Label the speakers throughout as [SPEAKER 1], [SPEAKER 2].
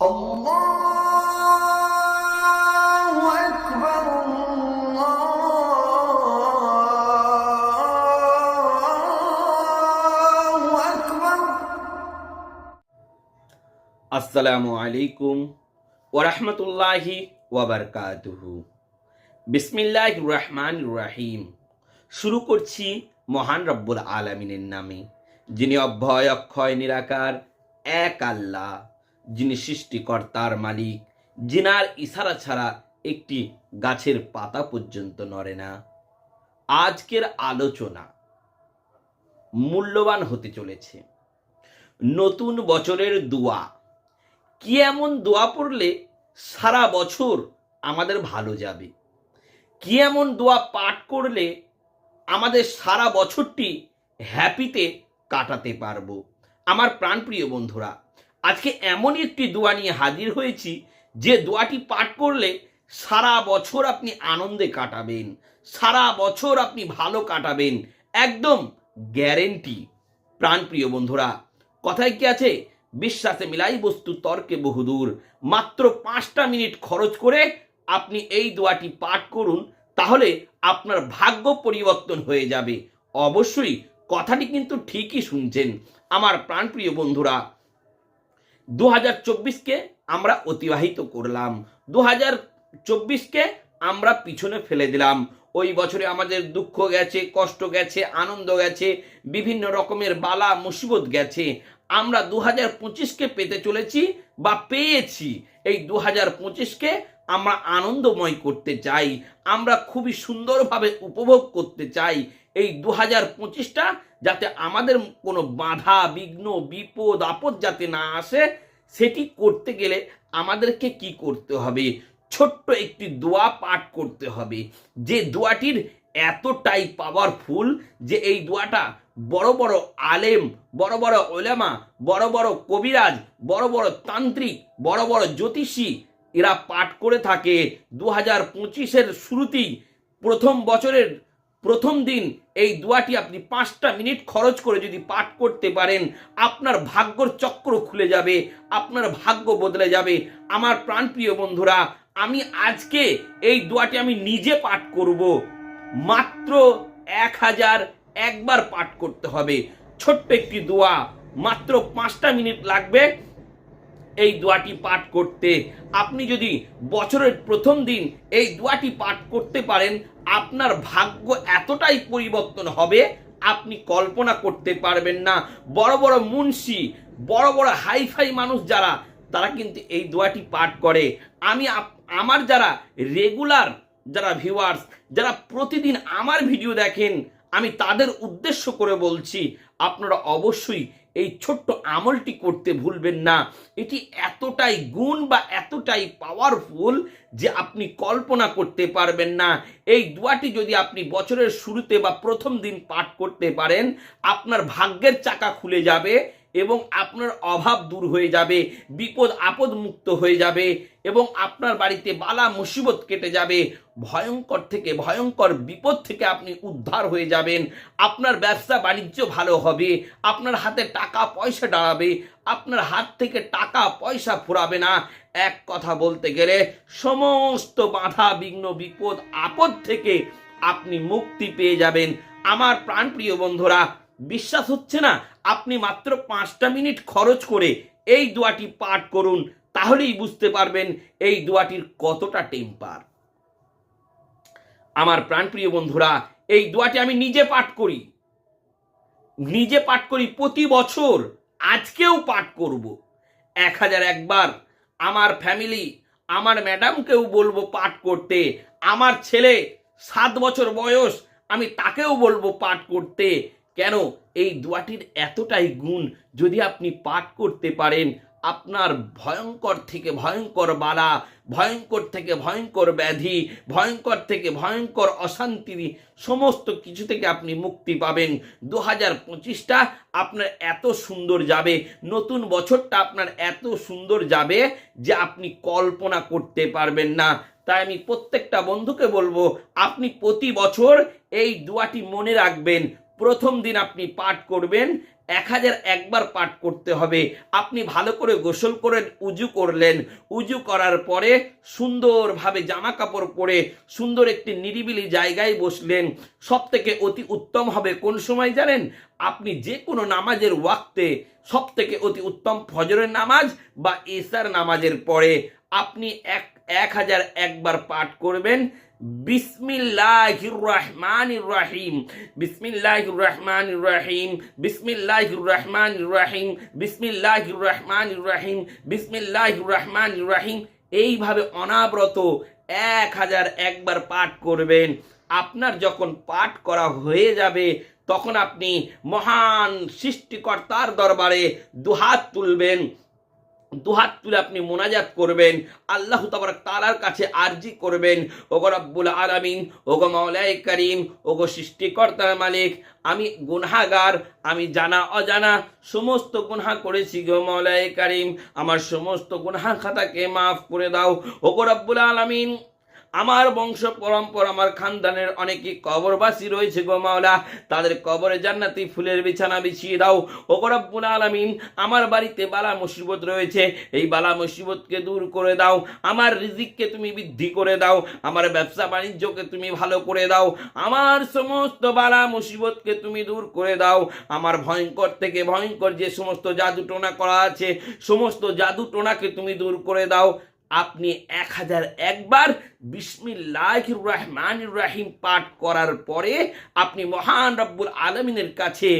[SPEAKER 1] আসসালামু আলাইকুম ওরহমতুল্লাহি ওয়াবারকাতুহু বিসমিল্লাহ রহমান রাহিম শুরু করছি মহান রব্বুল আলমিনের নামে, যিনি অভয়, অক্ষয়, নিরাকার, এক আল্লাহ। যিনি সৃষ্টিকর্তার মালিক, জিনার ইশারা ছাড়া একটি গাছের পাতা পর্যন্ত নড়ে না। আজকের আলোচনা মূল্যবান হতে চলেছে। নতুন বছরের দোয়া। কি এমন দোয়া পড়লে সারা বছর আমাদের ভালো যাবে? কি এমন দোয়া পাঠ করলে আমাদের সারা বছরটি হ্যাপিতে কাটাতে পারব? আমার প্রাণপ্রিয় বন্ধুরা আজকে এমনই একটি দোয়া নিয়ে হাজির হয়েছি, যে দোয়াটি পাঠ করলে সারা বছর আপনি আনন্দে কাটাবেন, সারা বছর আপনি ভালো কাটাবেন, একদম গ্যারেন্টি প্রাণপ্রিয় বন্ধুরা, কথায় কি আছে? বিশ্বাসে মিলাই বস্তু তর্কে বহুদূর। মাত্র পাঁচটা মিনিট খরচ করে আপনি এই দোয়াটি পাঠ করুন, তাহলে আপনার ভাগ্য পরিবর্তন হয়ে যাবে। অবশ্যই কথাটি কিন্তু ঠিকই শুনছেন। আমার প্রাণপ্রিয় বন্ধুরা দু হাজার চব্বিশকে আমরা অতিবাহিত করলাম। দু হাজার চব্বিশকে আমরা পিছনে ফেলে দিলাম। ওই বছরে আমাদের দুঃখ গেছে, কষ্ট গেছে, আনন্দ গেছে, বিভিন্ন রকমের বালা, মুসিবত গেছে। আমরা দু হাজার পঁচিশকে পেতে চলেছি বা পেয়েছি। এই দু হাজার পঁচিশকে আমরা আনন্দময় করতে চাই, আমরা খুবই সুন্দরভাবে উপভোগ করতে চাই এই দু হাজার পঁচিশটা, যাতে আমাদের কোনো বাধা, বিঘ্ন, বিপদ, আপদ যাতে না আসে, সেটি করতে গেলে আমাদেরকে কি করতে হবে? ছোট্ট একটি দোয়া পাঠ করতে হবে। যে দোয়াটির এতটাই পাওয়ারফুল যে এই দোয়াটা বড় বড় আলেম, বড় বড় ওলেমা, বড় বড় কবিরাজ, বড় বড় তান্ত্রিক, বড় বড় জ্যোতিষী এরা পাঠ করে থাকে দু হাজার পঁচিশের শুরুতেই। প্রথম বছরের প্রথম দিন এই দোয়াটি আপনি পাঁচটা মিনিট খরচ করে যদি পাঠ করতে পারেন, আপনার ভাগ্যর চক্র খুলে যাবে, আপনার ভাগ্য বদলে যাবে। আমার প্রাণপ্রিয় বন্ধুরা, আমি আজকে এই দোয়াটি আমি নিজে পাঠ করব। মাত্র এক হাজার একবার পাঠ করতে হবে। ছোট্ট একটি দোয়া, মাত্র পাঁচটা মিনিট লাগবে। এই দোয়াটি পাঠ করতে। আপনি যদি বছরের প্রথম দিন এই দোয়াটি পাঠ করতে পারেন, আপনার ভাগ্য এতটাই পরিবর্তন হবে, আপনি কল্পনা করতে পারবেন না। বড় বড় মুন্সি, বড় বড় হাইফাই মানুষ যারা, তারা কিন্তু এই দোয়াটি পাঠ করে। আমি আমার যারা রেগুলার, যারা ভিউয়ার্স, যারা প্রতিদিন আমার ভিডিও দেখেন, আমি তাদের উদ্দেশ্য করে বলছি, আপনারা অবশ্যই এই ছোট্ট আমলটি করতে ভুলবেন না। এটি এতটাই গুণ বা এতটাই পাওয়ারফুল যে আপনি কল্পনা করতে পারবেন না। এই দোয়াটি যদি আপনি বছরের শুরুতে বা প্রথম দিন পাঠ করতে পারেন, আপনার ভাগ্যের চাকা খুলে যাবে। এবং আপনার অভাব দূর হয়ে যাবে, বিপদ, আপদ মুক্ত হয়ে যাবে এবং আপনার বাড়িতে বালা মুসিবত কেটে যাবে, ভয়ঙ্কর থেকে, ভয়ঙ্কর বিপদ থেকে আপনি উদ্ধার হয়ে যাবেন, আপনার ব্যবসা বাণিজ্য ভালো হবে, আপনার হাতে টাকা পয়সা দাঁড়াবে, আপনার হাত থেকে টাকা পয়সা ফুরাবে না। এক কথা বলতে গেলে সমস্ত বাধা, বিঘ্ন, বিপদ, আপদ থেকে আপনি মুক্তি পেয়ে যাবেন। আমার প্রাণপ্রিয় বন্ধুরা বিশ্বাস হচ্ছে না, আপনি মাত্র পাঁচটা মিনিট খরচ করে এই দোয়াটি পাঠ করুন, তাহলেই বুঝতে পারবেন এই দোয়াটির কতটা টেম্পার আমার প্রাণপ্রিয় বন্ধুরা, এই দোয়াটি আমি নিজে পাঠ করি। নিজে পাঠ করি প্রতি বছর, আজকেও পাঠ করব। এক হাজার একবার আমার ফ্যামিলি আমার ম্যাডামকেও বলব পাঠ করতে, আমার ছেলে সাত বছর বয়স, আমি তাকেও বলব পাঠ করতে কেন? এই দোয়াটির এতটাই গুণ যদি আপনি পাঠ করতে পারেন, আপনার ভয়ঙ্কর থেকে ভয়ঙ্কর বালা, ভয়ঙ্কর থেকে ভয়ঙ্কর ব্যাধি, ভয়ঙ্কর থেকে ভয়ঙ্কর অশান্তি সমস্ত কিছু থেকে আপনি মুক্তি পাবেন। দু হাজার পঁচিশটা আপনার এত সুন্দর যাবে, নতুন বছরটা আপনার এত সুন্দর যাবে যে আপনি কল্পনা করতে পারবেন না। তাই আমি প্রত্যেকটা বন্ধুকে বলব, আপনি প্রতি বছর এই দোয়াটি মনে রাখবেন প্রথম দিন আপনি পাঠ করবেন, এক হাজার একবার পাঠ করতে হবে। আপনি ভালো করে গোসল করে উজু করলেন। উজু করার পরে সুন্দরভাবে জামা কাপড় পরে সুন্দর একটি নিরিবিলি জায়গায় বসলেন। সব থেকে অতি উত্তম হবে কোন সময় জানেন? আপনি যে কোনো নামাজের ওয়াক্তে সব থেকে অতি উত্তম ফজরের নামাজ বা এসার নামাজের পরে আপনি এক এক হাজার একবার পাঠ করবেন। বিসমিল্লাহির রহমানির রহিম বিসমিল্লাহির রহমানির রহিম বিসমিল্লাহির রহমানির রহিম বিসমিল্লাহির রহমানির রহিম বিসমিল্লাহির রহমানির রহিম এইভাবে অনাব্রত এক হাজার একবার পাঠ করবেন। আপনার যখন পাঠ করা হয়ে যাবে, তখন আপনি মহান সৃষ্টিকর্তার দরবারে দুহাত তুলবেন। দুহাত তুলে আপনি মোনাজাত করবেন, আল্লাহ তাবারক তালার কাছে আরজি করবেন। ওগো রব্বুল আলামিন, ওগো মাওলাই করিম, ওগো সৃষ্টিকর্তার মালিক, আমি গুনহাগার, আমি জানা অজানা, সমস্ত গুনহা করেছি গো মাওলাই করিম। আমার সমস্ত গুনহা খাতাকে মাফ করে দাও। ওগো রব্বুল আলামিন আমার বংশ পরম্পরা, আমার খানদানের অনেকে কবরবাসী রয়েছে গো মাওলা। তাদের কবরে জান্নাতি ফুলের বিছানা বিছিয়ে দাও। ও রব্বুল আলামিন, আমার বাড়িতে বালা মুসিবত রয়েছে। এই বালা মুসিবতকে দূর করে দাও। আমার রিজিককে তুমি বৃদ্ধি করে দাও। আমার ব্যবসা বাণিজ্যকে তুমি ভালো করে দাও। আমার সমস্ত বালা মুসিবতকে তুমি দূর করে দাও। আমার ভয়ঙ্কর থেকে ভয়ঙ্কর যে সমস্ত জাদু টোনা করা আছে, সমস্ত জাদু টোনাকে তুমি দূর করে দাও। আপনি এক হাজার একবার বিসমিল্লাহির রহমান রাহিম পাঠ করার পরে আপনি মহান রব্বুল আলমিনের কাছে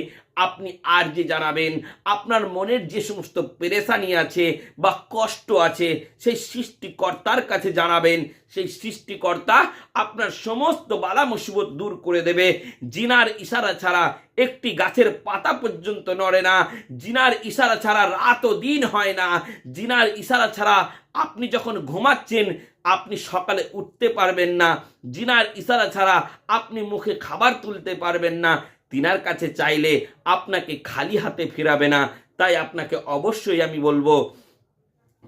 [SPEAKER 1] আপনি আর যে জানাবেন। আপনার মনের যে সমস্ত পেরেশানি আছে বা কষ্ট আছে, সেই সৃষ্টিকর্তার কাছে জানাবেন। সেই সৃষ্টিকর্তা আপনার সমস্ত বালা মুসিবত দূর করে দেবে। জিনার ইশারা ছাড়া একটি গাছের পাতা পর্যন্ত নড়ে না। জিনার ইশারা ছাড়া রাত ও দিন হয় না। জিনার ইশারা ছাড়া আপনি যখন ঘুমাচ্ছেন, আপনি সকালে উঠতে পারবেন না। জিনার ইশারা ছাড়া আপনি মুখে খাবার তুলতে পারবেন না। তিনার কাছে চাইলে আপনাকে খালি হাতে ফিরাবে না। তাই আপনাকে অবশ্যই আমি বলব,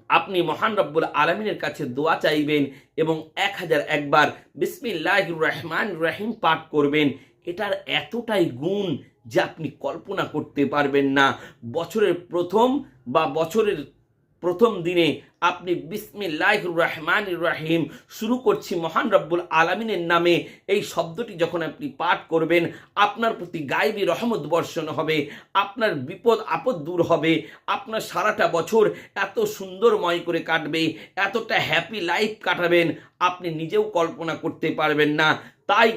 [SPEAKER 1] আপনি মহান রব্বুল আলমিনের কাছে দোয়া চাইবেন এবং এক হাজার একবার বিসমিল্লাহ রহমান রহিম পাঠ করবেন। এটার এতটাই গুণ যে আপনি কল্পনা করতে পারবেন না। বছরের প্রথম বা বছরের প্রথম দিনে আপনি বিসমিল্লাহ রহমান রাহিম শুরু করছি মহান রব্বুল আলমিনের নামে। এই শব্দটি যখন আপনি পাঠ করবেন, আপনার প্রতি গায়েবী রহমত বর্ষণ হবে, আপনার বিপদ আপদ দূর হবে, আপনার সারাটা বছর এত সুন্দরময় করে কাটবে, এতটা হ্যাপি লাইফ কাটাবেন, আপনি নিজেও কল্পনা করতে পারবেন না। তাই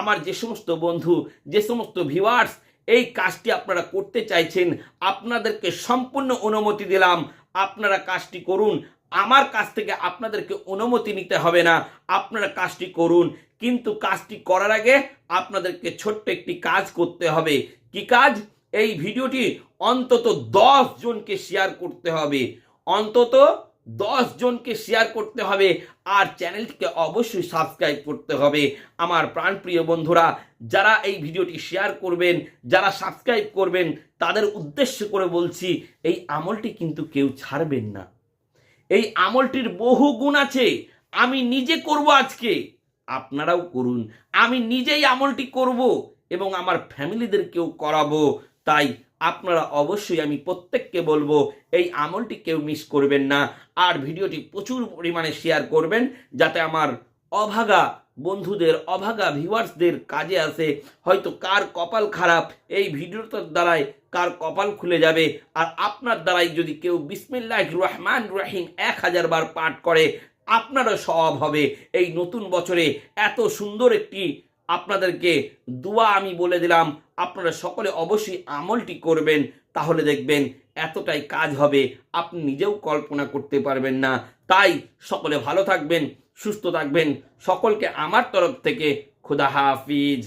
[SPEAKER 1] আমার যে সমস্ত বন্ধু, যে সমস্ত ভিউয়ার্স এই কাজটি আপনারা করতে চাইছেন, আপনাদেরকে সম্পূর্ণ অনুমতি দিলাম। আপনারা কাজটি করুন। আমার কাছ থেকে আপনাদেরকে অনুমতি নিতে হবে না। আপনারা কাজটি করুন। কিন্তু কাজটি করার আগে আপনাদেরকে ছোট্ট একটি কাজ করতে হবে। কি কাজ? এই ভিডিওটি অন্তত দশ জনকে শেয়ার করতে হবে। অন্তত দশ জনকে শেয়ার করতে হবে আর চ্যানেলটিকে অবশ্যই সাবস্ক্রাইব করতে হবে। আমার প্রাণপ্রিয় বন্ধুরা, যারা এই ভিডিওটি শেয়ার করবেন, যারা সাবস্ক্রাইব করবেন, তাদের উদ্দেশ্য করে বলছি, এই আমলটি কিন্তু কেউ ছাড়বেন না। এই আমলটির বহু গুণ আছে, আমি নিজে করব আজকে, আপনারাও করুন। আমি নিজেই আমলটি করব এবং আমার ফ্যামিলিদেরকেও করাবো, তাই আপনারা অবশ্যই আমি প্রত্যেককে বলব, এই আমলটি কেউ মিস করবেন না। আর ভিডিওটি প্রচুর পরিমাণে শেয়ার করবেন, যাতে আমার অভাগা বন্ধুদের, অভাগা ভিউয়ার্সদের কাজে আসে। হয়তো কার কপাল খারাপ, এই ভিডিওটার দ্বারাই কার কপাল খুলে যাবে। আর আপনার দ্বারাই যদি কেউ বিসমিল্লাহ রহমান রহিম এক হাজার বার পাঠ করে, আপনারও স্বভাব হবে। এই নতুন বছরে এত সুন্দর একটি আপনাদেরকে দোয়া আমি বলে দিলাম। আপনারা সকলে অবশ্যই আমলটি করবেন, তাহলে দেখবেন এতটাই কাজ হবে, আপনি নিজেও কল্পনা করতে পারবেন না। তাই সকলে ভালো থাকবেন, সুস্থ থাকবেন। সকলকে আমার তরফ থেকে খুদা হাফিজ।